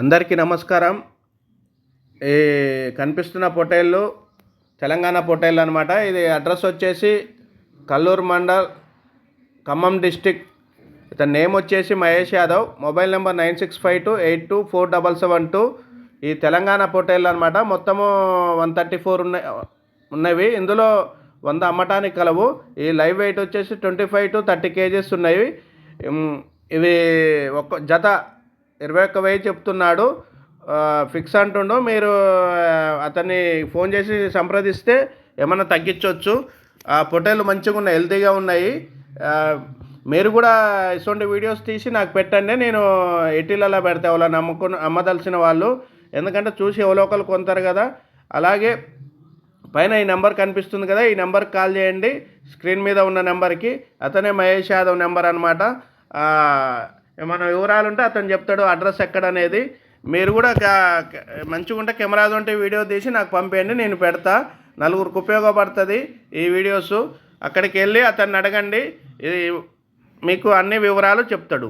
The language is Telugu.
అందరికీ నమస్కారం. ఈ కనిపిస్తున్న పొటేళ్ళు తెలంగాణ పొటేళ్ళు అనమాట ఇది అడ్రస్ వచ్చేసి కల్లూరు మండల్ ఖమ్మం డిస్టిక్. ఇతని నేమ్ వచ్చేసి Mahesh Yadav. Mobile number nine six five two eight two four double seven two. ఈ తెలంగాణ పొటేళ్ళు అనమాట మొత్తము వన్ థర్టీ ఫోర్ ఉన్నాయి ఉన్నవి. ఇందులో వంద అమ్మటానికి కలవు. ఈ లైవ్ వెయిట్ వచ్చేసి twenty five to thirty kgs ఉన్నాయి ఇవి ఒక జత ఇరవై ఒక్క వెయ్యి చెప్తున్నాడు. ఫిక్స్ అంటుండు మీరు అతన్ని ఫోన్ చేసి సంప్రదిస్తే ఏమన్నా తగ్గించవచ్చు ఆ పొట్టేలు మంచిగా ఉన్నాయి హెల్తీగా ఉన్నాయి. మీరు కూడా ఇటువంటి వీడియోస్ తీసి నాకు పెట్టండి నేను ఎటీలలో పెడతా వాళ్ళ నమ్ముకుని అమ్మదలిసిన వాళ్ళు. ఎందుకంటే చూసి ఎవలోకలు ఒకరు కొంటారు కదా. అలాగే పైన ఈ నెంబర్ కనిపిస్తుంది కదా ఈ నెంబర్కి కాల్ చేయండి. స్క్రీన్ మీద ఉన్న నెంబర్కి. అతనే మహేష్ యాదవ్ నెంబర్ అనమాట ఏమైనా వివరాలు ఉంటే అతను చెప్తాడు అడ్రస్ ఎక్కడ అనేది మీరు కూడా మంచిగా ఉంటే కెమెరా ఉంటే వీడియో తీసి నాకు పంపేయండి నేను పెడతా. నలుగురికి ఉపయోగపడుతుంది ఈ వీడియోస్. అక్కడికి వెళ్ళి అతన్ని అడగండి. ఇది మీకు అన్ని వివరాలు చెప్తాడు.